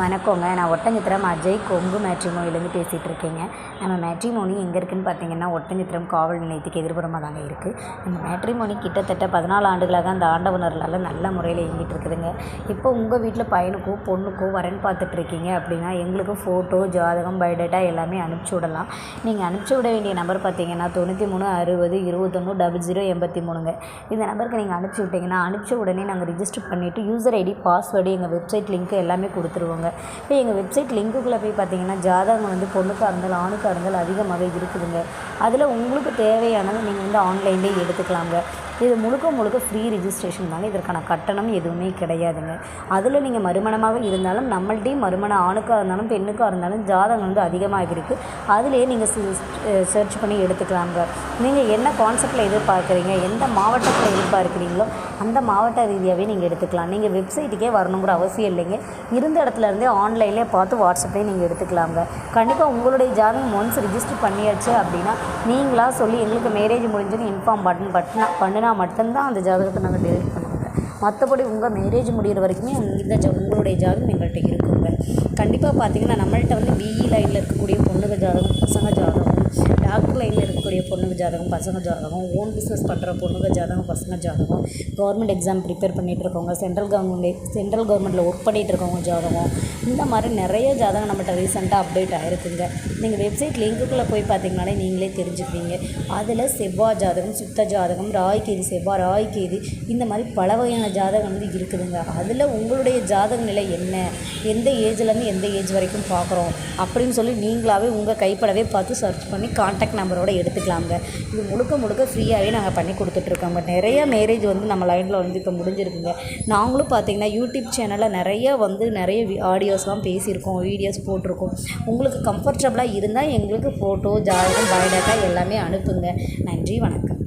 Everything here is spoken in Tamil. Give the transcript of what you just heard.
வணக்கங்க. நான் ஒட்டஞ்சித்திரம் அஜய் கொங்கு மேட்ரிமோனிலேருந்து பேசிகிட்டு இருக்கேங்க நம்ம மேட்ரிமோனி எங்கே இருக்குதுன்னு பார்த்தீங்கன்னா ஒட்டஞ்சித்திரம் காவல் நிலையத்துக்கு எதிர்புறமாக தாங்க இருக்குது நம்ம மேட்ரிமோனி கிட்டத்தட்ட பதினாலு ஆண்டுகளாக அந்த ஆண்டவனர்களால் நல்ல முறையில் இயங்கிட்டு இருக்குதுங்க இப்போ உங்கள் வீட்டில் பையனுக்கோ பொண்ணுக்கோ வரன் பார்த்துட்ருக்கீங்க அப்படின்னா எங்களுக்கும் ஃபோட்டோ ஜாதகம் பயோடேட்டா எல்லாமே அனுப்பிச்சி விடலாம். நீங்கள் அனுப்பிச்சி விட வேண்டிய நம்பர் பார்த்தீங்கன்னா தொண்ணூற்றி மூணு அறுபது இருபத்தொன்று டபுள் ஜீரோ எண்பத்தி மூணுங்க இந்த நம்பருக்கு நீங்கள் அனுப்பிச்சி விட்டிங்கன்னா அனுப்பிச்ச உடனே நாங்கள் ரிஜிஸ்டர் பண்ணிவிட்டு யூசர் ஐடி பாஸ்வேர்டு எங்கள் வெப்சைட் லிங்க் எல்லாமே கொடுத்துருவோங்க. இப்போ எங்கள் வெப்சைட் லிங்க்குள்ளே போய் பார்த்தீங்கன்னா ஜாதகம் வந்து பொண்ணுக்காக இருந்தாலும் ஆணுக்காக இருந்தால் அதிகமாக இருக்குதுங்க. அதில் உங்களுக்கு தேவையானதை நீங்கள் வந்து ஆன்லைன்லேயே எடுத்துக்கலாங்க. இது முழுக்க முழுக்க ஃப்ரீ ரிஜிஸ்ட்ரேஷன் தாங்க. இதற்கான கட்டணம் எதுவுமே கிடையாதுங்க. அதில் நீங்கள் மறுமணமாக இருந்தாலும் நம்மள்ட்டையும் மறுமண ஆணுக்காக இருந்தாலும் பெண்ணுக்காக இருந்தாலும் ஜாதகம் வந்து அதிகமாக இருக்குது அதிலே நீங்கள் சர்ச் பண்ணி எடுத்துக்கலாங்க. நீங்கள் என்ன கான்செப்டில் எதிர்பார்க்குறீங்க? எந்த மாவட்டத்தில் எதிர்பார்க்குறீங்களோ அந்த மாவட்ட ரீதியாகவே நீங்கள் எடுத்துக்கலாம். நீங்கள் வெப்சைட்டுக்கே வரணுங்கிற அவசியம் இல்லைங்க. இருந்த இடத்துல இருந்தே ஆன்லைன்லேயே பார்த்து வாட்ஸ்அப்லேயே நீங்கள் எடுத்துக்கலாங்க. கண்டிப்பாக உங்களுடைய ஜாதகம் ஒன்ஸ் ரிஜிஸ்டர் பண்ணியாச்சு அப்படின்னா நீங்களாக சொல்லி எங்களுக்கு மேரேஜ் முடிஞ்சது இன்ஃபார்ம் பட்டன் பட்டினா பண்ணினா மட்டும்தான் அந்த ஜாதகத்தை நாங்கள் டெலிட் பண்ணுவோங்க. மற்றபடி உங்கள் மேரேஜ் முடிகிற வரைக்குமே இந்த ஜா உங்களுடைய ஜாதகம் எங்கள்கிட்ட இருக்குங்க. கண்டிப்பாக பார்த்தீங்கன்னா நம்மள்கிட்ட வந்து பிஇ லைனில் இருக்கக்கூடிய பொண்ணுங்க ஜாதகம் டாக்டர் லைனில் இருக்கக்கூடிய பொண்ணுங்க ஜாதகம் பசங்க ஜாதகம் ஓன் பிஸ்னஸ் பண்ணுற பொண்ணுங்க ஜாதகம் பசங்க ஜாதகம். கவர்மெண்ட் எக்ஸாம் ப்ரிப்பேர் பண்ணிகிட்டு இருக்கவங்க சென்ட்ரல் கவர்மெண்ட் சென்ட்ரல் கவர்மெண்ட்டில் ஒர்க் பண்ணிகிட்டு இருக்கவங்க ஜாதகம். இந்த மாதிரி நிறைய ஜாதகம் நம்மகிட்ட ரீசெண்டாக அப்டேட் ஆகிருக்குங்க நீங்கள் வெப்சைட் லிங்க்குள்ளே போய் பார்த்தீங்கனாலே நீங்களே தெரிஞ்சுக்குவீங்க அதில் செவ்வாய் ஜாதகம் சுத்த ஜாதகம் ராய்கேதி செவ்வாய் ராய்கேதி இந்த மாதிரி பல வகையான ஜாதகம் வந்து இருக்குதுங்க. அதில் உங்களுடைய ஜாதக நிலை என்ன? எந்த ஏஜ்லேருந்து எந்த ஏஜ் வரைக்கும் பார்க்குறோம்? அப்படின்னு சொல்லி நீங்களாகவே உங்கள் கைப்படவே பார்த்து சர்ச் பண்ணி கான்டாக்ட் நம்பரோட எடுத்துக்கலாங்க. இது முழுக்க முழுக்க ஃப்ரீயாகவே நாங்கள் பண்ணி கொடுத்துட்ருக்கோங்க. நிறைய மேரேஜ் வந்து நம்ம லைனில் வந்து இப்போ முடிஞ்சிருக்குங்க. நாங்களும் பார்த்தீங்கன்னா யூடியூப் சேனலில் நிறைய வந்து நிறைய ஆடியோஸ்லாம் பேசியிருக்கோம் வீடியோஸ் போட்டிருக்கோம். உங்களுக்கு கம்ஃபர்டபுளாக இருந்தால் எங்களுக்கு ஃபோட்டோ ஜாதகம் பயோடேட்டா எல்லாமே அனுப்புங்க. நன்றி வணக்கம்.